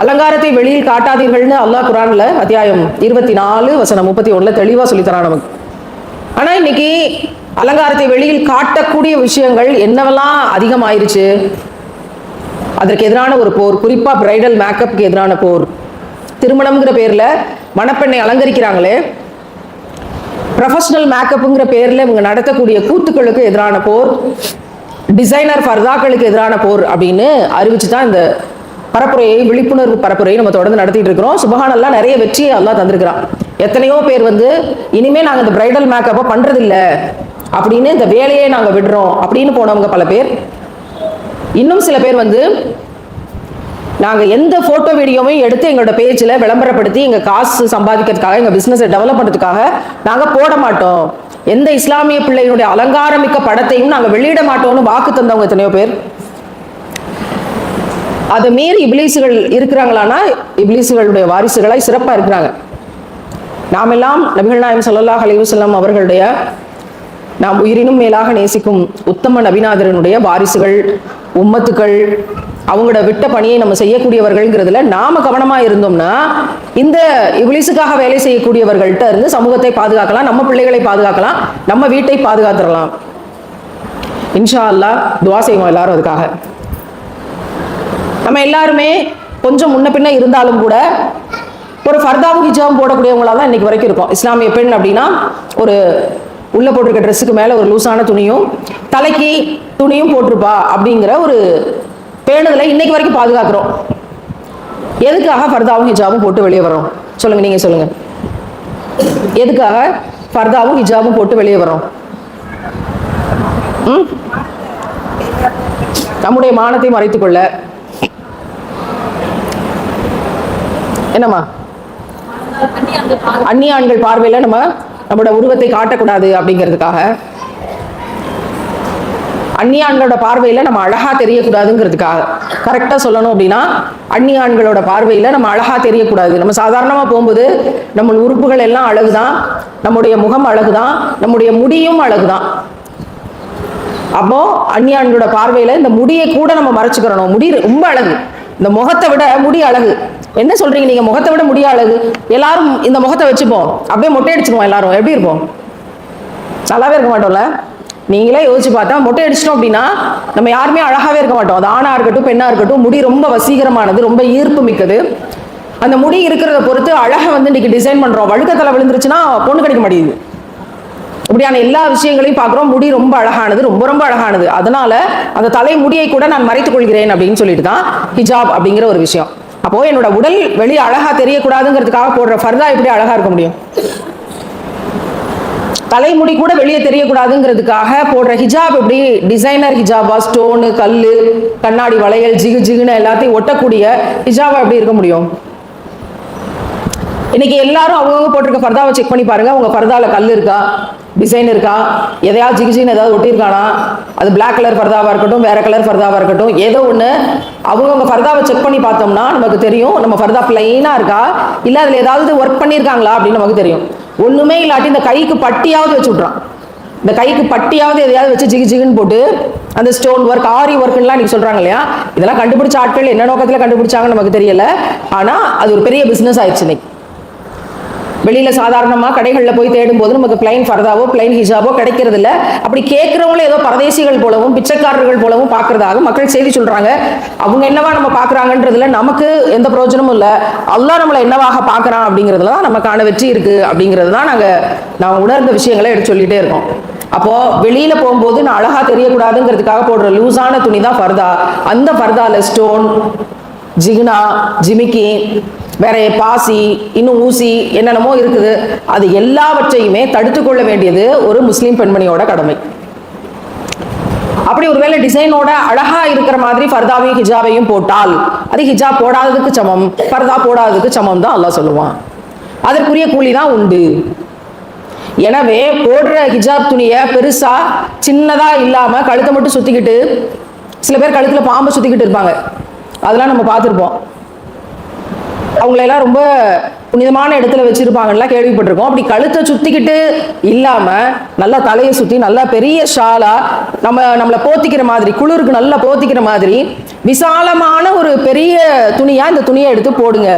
அலங்காரத்தை வெளியில் காட்டாதீர்கள்னு அல்லாஹ் குரான்ல அத்தியாயம் இருபத்தி நாலு வசனம் முப்பத்தி ஒண்ணுல தெளிவா சொல்லித்தரான் நமக்கு. ஆனா இன்னைக்கு அலங்காரத்தை வெளியில் காட்டக்கூடிய விஷயங்கள் என்னவெல்லாம் அதிகமாயிருச்சு? அதற்கு எதிரான ஒரு போர் குறிப்பா பிரைடல் மேக்கப்புக்கு எதிரான போர். திருமணம்ங்கிற பேர்ல மணப்பெண்ணை அலங்கரிக்கிறாங்களே. ப்ரொஃபஷனல் மேக்கப்புங்கிற பேர்ல இவங்க நடத்தக்கூடிய கூத்துக்களுக்கு எதிரான போர் டிசைனர் ஃபர்தாக்களுக்கு எதிரான போர் அப்படின்னு அறிவிச்சு தான் இந்த பரப்புரையை விழிப்புணர்வு பரப்புரையை நம்ம தொடர்ந்து நடத்திட்டு இருக்கிறோம். சுபஹானல்லாம் நிறைய வெற்றியை எல்லாம் தந்திருக்கிறான். எத்தனையோ பேர் வந்து இனிமே நாங்கள் இந்த பிரைடல் மேக்கப்பை பண்றதில்ல அப்படின்னு இந்த வேலையை நாங்கள் விடுறோம் அப்படின்னு போனவங்க பல பேர். இன்னும் சில பேர் வந்து நாங்கள் எந்த ஃபோட்டோ வீடியோவையும் எடுத்து எங்களோட பேஜில் விளம்பரப்படுத்தி எங்கள் காசு சம்பாதிக்கிறதுக்காக எங்கள் பிஸ்னஸை டெவலப் பண்ணுறதுக்காக நாங்கள் போட மாட்டோம். எந்த இஸ்லாமிய பிள்ளையினுடைய அலங்காரமிக்க படத்தையும் நாங்கள் வெளியிட மாட்டோம்னு வாக்கு தந்தவங்க எத்தனையோ பேர். அதை மீறி இபிலீசுகள் இருக்கிறாங்களான்னா இபிலீசுகளுடைய வாரிசுகளாய் சிறப்பாக இருக்கிறாங்க. நாமெல்லாம் நபிகள் நாயம் சல்லாஹ் அலைஹி அவர்களுடைய நாம் உயிரினும் மேலாக நேசிக்கும் உத்தம நபிநாதரனுடைய வாரிசுகள் உம்மத்துக்கள் அவங்களோட விட்ட பணியை நம்ம செய்யக்கூடியவர்கள்ங்கிறதுல நாம கவனமா இருந்தோம்னா இந்த இவ்லிஸுக்காக வேலை செய்யக்கூடியவர்கள்ட்ட இருந்து சமூகத்தை பாதுகாக்கலாம் நம்ம பிள்ளைகளை பாதுகாக்கலாம் நம்ம வீட்டை பாதுகாத்துடலாம். இன்ஷா அல்லாஹ் துவா செய்வோம் எல்லாரும் அதுக்காக. நம்ம எல்லாருமே கொஞ்சம் முன்ன பின்ன இருந்தாலும் கூட ஒரு ஃபர்தாவும் ஹிஜாவும் போடக்கூடியவங்களா தான் இன்றைக்கி வரைக்கும் இருக்கும். இஸ்லாமிய பெண் அப்படின்னா ஒரு உள்ளே போட்டிருக்க ட்ரெஸ்ஸுக்கு மேலே ஒரு லூசான துணியும் தலைக்கு துணியும் போட்டிருப்பா அப்படிங்கிற ஒரு பேணுதலை இன்னைக்கு வரைக்கும் பாதுகாக்கிறோம். எதுக்காக ஃபர்தாவும் ஹிஜாபும் போட்டு வெளியே வரோம் சொல்லுங்கள் நீங்கள் சொல்லுங்கள் எதுக்காக ஃபர்தாவும் ஹிஜாபும் போட்டு வெளியே வரோம் ம்? நம்முடைய மானத்தை மறைத்துக்கொள்ள கொள்ள என்னம்மா? அந்நிய ஆண்கள் பார்வையில் நம்ம நம்மளோட உருவத்தை காட்டக்கூடாது அப்படிங்கிறதுக்காக. அந்நிய ஆண்களோட பார்வையில் நம்ம அழகாக தெரியக்கூடாதுங்கிறதுக்காக. கரெக்டாக சொல்லணும் அப்படின்னா அந்நிய ஆண்களோட பார்வையில் நம்ம அழகாக தெரியக்கூடாது. நம்ம சாதாரணமாக போகும்போது நம்ம உறுப்புகள் எல்லாம் அழகு தான் நம்முடைய முகம் அழகு தான் நம்முடைய முடியும் அழகுதான். அப்போ அந்நிய ஆண்களோட பார்வையில் இந்த முடியை கூட நம்ம மறைச்சுக்கிறணும். முடி ரொம்ப அழகு. இந்த முகத்தை விட முடி அழகு. என்ன சொல்றீங்க நீங்க? முகத்தை விட முடி அழகு. எல்லாரும் இந்த முகத்தை வச்சுப்போம். அப்படியே மொட்டை அடிச்சுக்குவோம் எல்லாரும். எப்படி இருப்போம் நல்லாவே இருக்க மாட்டோம்ல? நீங்களே யோசிச்சு பார்த்தா மொட்டை அடிச்சிட்டோம் அப்படின்னா நம்ம யாருமே அழகாவே இருக்க மாட்டோம். அது ஆணா இருக்கட்டும் பெண்ணா இருக்கட்டும் முடி ரொம்ப வசீகரமானது ரொம்ப ஈர்ப்பு மிக்கது. அந்த முடி இருக்கிறத பொறுத்து அழகை வந்து இன்னைக்கு டிசைன் பண்றோம். வழுக்கத்தில் விழுந்துருச்சுன்னா பொண்ணு கிடைக்க மாட்டேங்குது. இப்படியான எல்லா விஷயங்களையும் பார்க்குறோம். முடி ரொம்ப அழகானது ரொம்ப ரொம்ப அழகானது. அதனால அந்த தலை முடியை கூட நான் மறைத்துக் கொள்கிறேன் அப்படின்னு சொல்லிட்டு தான் ஹிஜாப் அப்படிங்கிற ஒரு விஷயம். அப்போ என்னோட உடல் வெளியே அழகா தெரியக்கூடாதுங்கிறதுக்காக போடுற ஃபர்தா எப்படி அழகா இருக்க முடியும்? தலைமுடி கூட வெளியே தெரியக்கூடாதுங்கிறதுக்காக போடுற ஹிஜாப் எப்படி? டிசைனர் ஹிஜாபா ஸ்டோனு கல் கண்ணாடி வளையல் ஜிகு ஜிகுன்னு எல்லாத்தையும் ஒட்டக்கூடிய ஹிஜாபா எப்படி இருக்க முடியும்? இன்னைக்கு எல்லாரும் அவங்கவுங்க போட்டிருக்க ஃபர்தாவை செக் பண்ணி பாருங்க. உங்க ஃபர்தால கல் இருக்கா? டிசைன் இருக்கா? எதையாவது ஜிகிஜின்னு ஏதாவது ஒட்டியிருக்கானா? அது பிளாக் கலர் ஃபர்தாவாக இருக்கட்டும் வேற கலர் ஃபர்தாவா இருக்கட்டும் ஏதோ ஒன்று அவங்கவுங்க ஃபர்தாவை செக் பண்ணி பார்த்தோம்னா நமக்கு தெரியும் நம்ம ஃபர்தா பிளைனாக இருக்கா? இல்லை அதில் ஏதாவது ஒர்க் பண்ணியிருக்காங்களா அப்படின்னு நமக்கு தெரியும். ஒன்றுமே இல்லாட்டி இந்த கைக்கு பட்டியாவது வச்சு விட்றான் இந்த கைக்கு பட்டியாவது எதையாவது வச்சு ஜிகு ஜிகுன்னு போட்டு அந்த ஸ்டோன் ஒர்க் ஆரி ஒர்க்குலாம் நீங்க சொல்றாங்க இல்லையா? இதெல்லாம் கண்டுபிடிச்ச ஆட்கள் என்ன நோக்கத்தில் கண்டுபிடிச்சாங்கன்னு நமக்கு தெரியல. ஆனால் அது ஒரு பெரிய பிஸ்னஸ் ஆயிடுச்சு இன்னைக்கு. வெளியில சாதாரணமா கடைகள்ல போய் தேடும் போது நமக்கு பிளைன் ஃபர்தாவோ பிளைன் ஹிஜாபோ கிடைக்கிறது இல்ல அப்படி கேட்கறவங்களே ஏதோ பரதேசிகள் போலவும் பிச்சைக்காரர்கள் போலவும் பார்க்குறதாக மக்கள் செய்தி சொல்றாங்க. அவங்க என்னவா நம்ம பார்க்கறாங்கன்றதுல நமக்கு எந்த பிரயோஜனமும் இல்ல. அல்லா நம்மளை என்னவாக பார்க்குறான் அப்படிங்கிறதுல தான் நமக்கான வெற்றி இருக்கு அப்படிங்கிறது தான் நாங்க நான் உணர்ந்த விஷயங்களை எடுத்து சொல்லிட்டே இருக்கோம். அப்போ வெளியில போகும்போது நான் அழகா தெரியக்கூடாதுங்கிறதுக்காக போடுற லூசான துணி தான் ஃபர்தா அந்த ஃபர்தால ஸ்டோன் ஜிகுனா ஜிமிக்கி வேற பாசி இன்னும் ஊசி என்னென்னமோ இருக்குது. அது எல்லாவற்றையுமே தடுத்து கொள்ள வேண்டியது ஒரு முஸ்லீம் பெண்மணியோட கடமை. அப்படி ஒருவேளை டிசைனோட அழகா இருக்கிற மாதிரி ஃபர்தாவையும் ஹிஜாபையும் போட்டால் அது ஹிஜாப் போடாததுக்கு சமம் ஃபர்தா போடாததுக்கு சமம் தான் அல்லாஹ் சொல்லுவான். அதற்குரிய கூலி தான் உண்டு. எனவே போடுற ஹிஜாப் துணியை பெருசா சின்னதா இல்லாம கழுத்தை மட்டும் சுத்திக்கிட்டு சில பேர் கழுத்துல பாம்பை சுத்திக்கிட்டு இருப்பாங்க. அதெல்லாம் நம்ம பார்த்துருப்போம். அவங்களெல்லாம் ரொம்ப புனிதமான இடத்துல வச்சிருப்பாங்கலாம் கேள்விப்பட்டிருக்கோம். அப்படி கழுத்தை சுத்திக்கிட்டு இல்லாம நல்லா தலையை சுத்தி நல்லா பெரிய ஷாலா நம்ம நம்மளை போத்திக்கிற மாதிரி குளிருக்கு நல்லா போத்திக்கிற மாதிரி விசாலமான ஒரு பெரிய துணியா இந்த துணியை எடுத்து போடுங்க.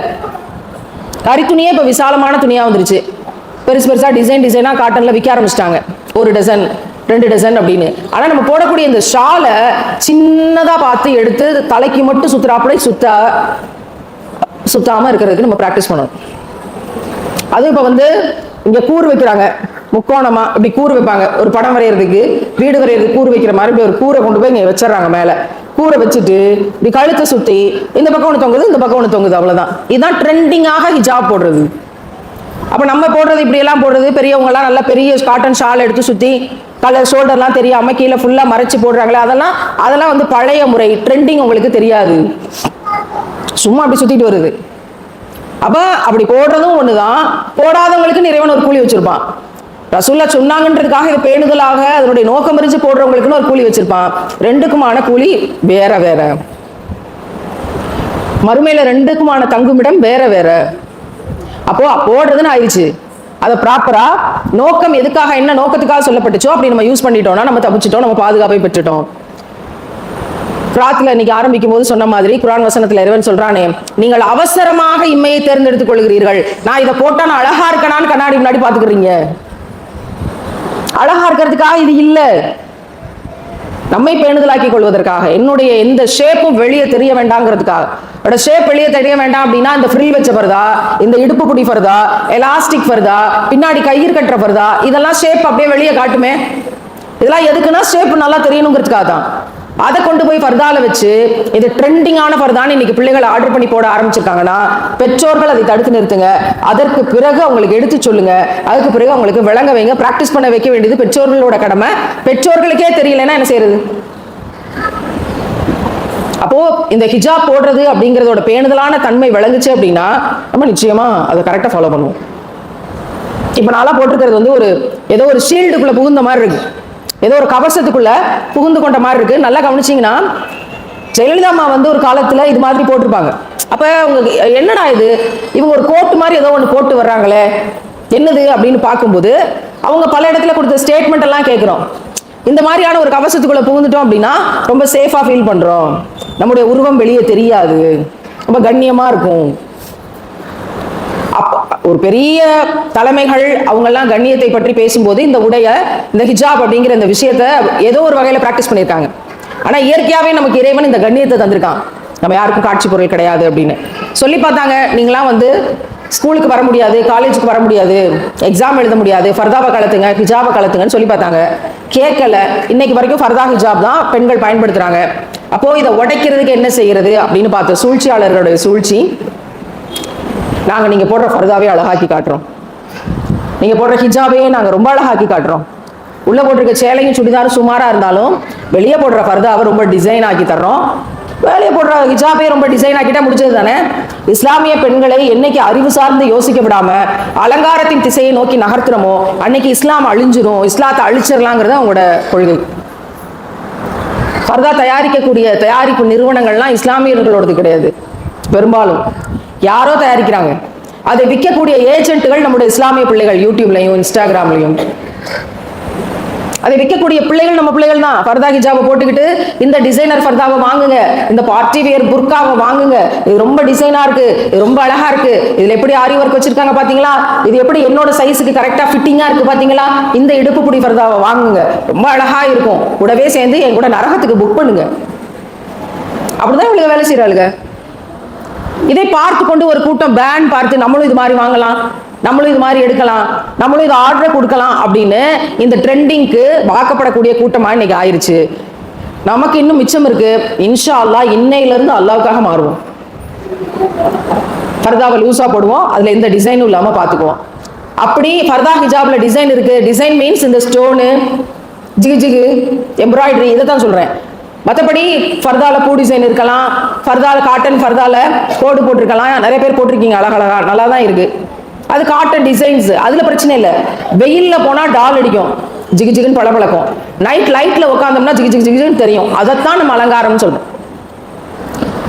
கறி துணியே இப்போ விசாலமான துணியா வந்துருச்சு. பெருசு பெருசா டிசைன் டிசைனா காட்டன்ல விற்க ஆரம்பிச்சிட்டாங்க. ஒரு டசன் ரெண்டு டசன் அப்படின்னு. ஆனா நம்ம போடக்கூடிய இந்த ஷாலை சின்னதா பார்த்து எடுத்து தலைக்கு மட்டும் சுத்துறாப்புல சுத்த சுத்தாமல் இருக்கிறதுக்கு நம்ம ப்ராக்டிஸ் பண்ணணும். அதுவும் இப்போ வந்து இங்கே கூறு வைக்கிறாங்க. முக்கோணமா இப்படி கூறு வைப்பாங்க. ஒரு படம் வரைகிறதுக்கு வீடு வரைகிறதுக்கு கூறு வைக்கிற மாதிரி இப்படி ஒரு கூரை கொண்டு போய் இங்கே வச்சிடுறாங்க மேலே. கூரை வச்சுட்டு இப்படி கழுத்தை சுற்றி இந்த பக்கம் ஒன்று தொங்குது இந்த பக்கம் ஒன்று தொங்குது அவ்வளோதான் இதுதான் ட்ரெண்டிங்காக ஹிஜாப் போடுறது. அப்போ நம்ம போடுறது இப்படியெல்லாம் போடுறது பெரியவங்கலாம் நல்லா பெரிய காட்டன் ஷால் எடுத்து சுற்றி கலர் ஷோல்டர்லாம் தெரியாமல் கீழே ஃபுல்லாக மறைச்சி போடுறாங்களே அதெல்லாம் அதெல்லாம் வந்து பழைய முறை ட்ரெண்டிங் உங்களுக்கு தெரியாது. சும்மா அப்படி சுத்திட்டு வருது. அப்ப அப்படி போடுறதும் ஒண்ணுதான். போடாதவங்களுக்கு இறைவன் ஒரு கூலி வச்சிருப்பான். ரசூல்லா சொன்னாங்கன்றதுக்காக இது பேணுதலாக அதனுடைய நோக்கம் அறிஞ்சு போடுறவங்களுக்குன்னு ஒரு கூலி வச்சிருப்பான். ரெண்டுக்குமான கூலி வேற வேற. மறுமையில ரெண்டுக்குமான தங்குமிடம் வேற வேற. அப்போ போடுறதுன்னு ஆயிடுச்சு. அதை ப்ராப்பரா நோக்கம் எதுக்காக என்ன நோக்கத்துக்காக சொல்லப்பட்டுச்சோ அப்படி நம்ம யூஸ் பண்ணிட்டோம்னா நம்ம தப்பிச்சிட்டோம் நம்ம பாதுகாப்பை பெற்றுட்டோம். பிரார்த்தில இன்னைக்கு ஆரம்பிக்கும் போது சொன்ன மாதிரி குரான் வசனத்துல இறைவன் சொல்றானே நீங்கள் அவசரமாக இம்மையை தேர்ந்தெடுத்துக் கொள்கிறீர்கள். நான் இதை போட்டா நான் அழகா இருக்கணான்னு கண்ணாடி முன்னாடி பாத்துக்கிறீங்க அழகா இருக்கிறதுக்காக இது இல்ல. நம்மை பேணுதலாக்கி கொள்வதற்காக என்னுடைய எந்த ஷேப்பும் வெளியே தெரிய வேண்டாங்கிறதுக்காக. என்னோட ஷேப் வெளியே தெரிய வேண்டாம் அப்படின்னா இந்த ஃப்ரில் வச்ச ஃபர்தா இந்த இடுப்பு குடி ஃபர்தா எலாஸ்டிக் ஃபர்தா பின்னாடி கயிறு கட்டுற ஃபர்தா இதெல்லாம் ஷேப் அப்படியே வெளியே காட்டுமே. இதெல்லாம் எதுக்குன்னா ஷேப் நல்லா தெரியணுங்கிறதுக்காக தான் அதை கொண்டு போய் ஃபர்தால வச்சு இது ட்ரெண்டிங்கான ஃபர்தான்னு இன்னைக்கு பிள்ளைகள் ஆர்டர் பண்ணி போட ஆரம்பிச்சிருக்காங்கன்னா பெற்றோர்கள் அதை தடுத்து நிறுத்துங்க. அதற்கு பிறகு அவங்களுக்கு எடுத்து சொல்லுங்க. அதுக்கு பிறகு அவங்களுக்கு விளங்க வைங்க. பிராக்டிஸ் பண்ண வைக்க வேண்டியது பெற்றோர்களோட கடமை. பெற்றோர்களுக்கே தெரியலன்னா என்ன செய்யறது? அப்போ இந்த ஹிஜாப் போடுறது அப்படிங்கறதோட பேணுதலான தன்மை விளங்குச்சு அப்படின்னா நம்ம நிச்சயமா அதை கரெக்டா ஃபாலோ பண்ணுவோம். இப்ப நான்லாம் போட்டிருக்கிறது வந்து ஒரு ஏதோ ஒரு ஷீல்டுக்குள்ள புகுந்த மாதிரி இருக்கு. ஏதோ ஒரு கவசத்துக்குள்ள புகுந்து கொண்ட மாதிரி இருக்கு. நல்லா கவனிச்சிங்கன்னா ஜெயலலிதா அம்மா வந்து ஒரு காலத்துல இது மாதிரி போட்டிருப்பாங்க. அப்ப அவங்க என்னடா இது? இவங்க ஒரு கோட்டு மாதிரி ஏதோ ஒன்று போட்டு வர்றாங்களே என்னது அப்படின்னு பார்க்கும்போது அவங்க பல இடத்துல கொடுத்த ஸ்டேட்மெண்ட் எல்லாம் கேட்குறோம் இந்த மாதிரியான ஒரு கவசத்துக்குள்ள புகுந்துட்டோம் அப்படின்னா ரொம்ப சேஃபா ஃபீல் பண்றோம். நம்முடைய உருவம் வெளியே தெரியாது. ரொம்ப கண்ணியமா இருக்கும். ஒரு பெரிய தலைமைகள் அவங்கெல்லாம் கண்ணியத்தை பற்றி பேசும்போது இந்த உடைய இந்த ஹிஜாப் அப்படிங்கிற இந்த விஷயத்த ஏதோ ஒரு வகையில் ப்ராக்டிஸ் பண்ணியிருக்காங்க. ஆனால் இயற்கையாகவே நமக்கு இறைவன் இந்த கண்ணியத்தை தந்திருக்கான். நம்ம யாருக்கும் காட்சி பொருள் கிடையாது அப்படின்னு. சொல்லி பார்த்தாங்க நீங்களாம் வந்து ஸ்கூலுக்கு வர முடியாது காலேஜுக்கு வர முடியாது எக்ஸாம் எழுத முடியாது ஃபர்தாவை கலத்துங்க ஹிஜாபை கலத்துங்கன்னு சொல்லி பார்த்தாங்க. கேட்கல. இன்னைக்கு வரைக்கும் ஃபர்தா ஹிஜாப் தான் பெண்கள் பயன்படுத்துகிறாங்க அப்போது இதை உடைக்கிறதுக்கு என்ன செய்கிறது அப்படின்னு பார்த்த சூழ்ச்சியாளர்களுடைய சூழ்ச்சி நாங்கள் நீங்கள் போடுற ஃபர்தாவே அழகாக்கி காட்டுறோம். நீங்கள் போடுற ஹிஜாபையே நாங்கள் ரொம்ப அழகாக்கி காட்டுறோம். உள்ளே போட்டிருக்க சேலையும் சுடிதாரும் சுமாராக இருந்தாலும் வெளியே போடுற ஃபர்தாவை ரொம்ப டிசைன் ஆக்கி தர்றோம். வேலையை போடுற ஹிஜாபே ரொம்ப டிசைன் ஆக்கிட்டா முடிச்சது தானே? இஸ்லாமிய பெண்களை என்னைக்கு அறிவு சார்ந்து யோசிக்க விடாம அலங்காரத்தின் திசையை நோக்கி நகர்த்துறோமோ அன்னைக்கு இஸ்லாம் அழிஞ்சிரும் இஸ்லாத்தை அழிச்சிடலாங்கிறது அவங்களோட கொள்கை. ஃபர்தா தயாரிக்கக்கூடிய தயாரிப்பு நிறுவனங்கள்லாம் இஸ்லாமியர்களோடது கிடையாது. பெரும்பாலும். யாரோ தயாரிக்கிறாங்க. அதை விற்கக்கூடிய ஏஜென்ட்டுகள் நம்முடைய இஸ்லாமிய பிள்ளைகள் யூடியூப்லையும் இன்ஸ்டாகிராம்லையும். அதை விற்கக்கூடிய பிள்ளைகள் நம்ம பிள்ளைகள் தான் ஃபர்தா ஹிஜாபை போட்டுக்கிட்டு இந்த டிசைனர் ஃபர்தாவை வாங்குங்க இந்த பார்ட்டி வியர் புர்காவை வாங்குங்க. இது ரொம்ப டிசைனாக இருக்கு இது ரொம்ப அழகா இருக்கு. இதில் எப்படி ஆரி ஒர்க் வச்சிருக்காங்க பார்த்தீங்களா இது எப்படி என்னோட சைஸுக்கு கரெக்டாக ஃபிட்டிங்காக இருக்கு பார்த்தீங்களா இந்த இடுப்பு புடி ஃபர்தாவை வாங்குங்க. ரொம்ப அழகா இருக்கும். கூடவே சேர்ந்து என் கூட நரகத்துக்கு புக் பண்ணுங்க. அப்படிதான் இவளுக்கு வேலை செய்கிறாளுங்க இதை பார்த்து கொண்டு ஒரு கூட்டம் பேன் பார்த்து நம்மளும் இது மாதிரி வாங்கலாம் நம்மளும் இது மாதிரி எடுக்கலாம் நம்மளும் இது ஆர்டர் கொடுக்கலாம் அப்படின்னு இந்த ட்ரெண்டிங்க்கு வாக்கப்படக்கூடிய கூட்டமாக இன்னைக்கு ஆயிருச்சு. நமக்கு இன்னும் மிச்சம் இருக்கு. இன்ஷா அல்லாஹ் இன்னையில இருந்து அல்லாவுக்காக மாறுவோம். ஃபர்தாவை லூஸா போடுவோம். அதுல எந்த டிசைனும் இல்லாம பாத்துக்குவோம் அப்படி ஃபர்தா ஹிஜாப்ல டிசைன் இருக்கு. டிசைன் மீன்ஸ் இந்த ஸ்டோனு ஜிகு ஜிகு எம்ப்ராய்டரி இதை தான் சொல்றேன். மற்றபடி ஃபர்தால பூ டிசைன் இருக்கலாம் ஃபர்தால காட்டன் ஃபர்தால கோடு போட்டிருக்கலாம். நிறைய பேர் போட்டிருக்கீங்க அழகழகா. நல்லா தான் இருக்கு. அது காட்டன் டிசைன்ஸ் அதுல பிரச்சனை இல்லை. வெயில்ல போனா டால் அடிக்கும். ஜிகு ஜிகுன்னு பளபளக்கும். நைட் லைட்ல உட்காந்தோம்னா ஜிகு ஜிகு ஜிகுன்னு தெரியும். அதைத்தான் நம்ம அலங்காரம்னு சொல்றோம்.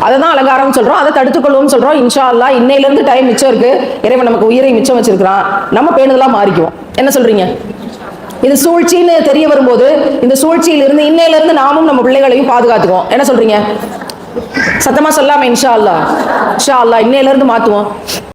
அதை தான் அலங்காரம் சொல்றோம். அதை தடுத்துக்கொள்வோம் சொல்றோம். இன்ஷா இன்னையிலேருந்து டைம் மிச்சம் இருக்கு. இறைவன் நமக்கு உயிரை மிச்சம் வச்சிருக்கிறான். நம்ம பேணுதலாக மாறிக்குவோம். என்ன சொல்றீங்க? இது சூழ்ச்சின்னு தெரிய வரும்போது இந்த சூழ்ச்சியிலிருந்து இன்னையில இருந்து நாமும் நம்ம பிள்ளைகளையும் பாதுகாத்துக்குவோம். என்ன சொல்றீங்க? சத்தமா சொல்லாம இன்ஷா அல்லாஹ். இன்ஷா அல்லாஹ் இன்னையில இருந்து மாத்துவோம்.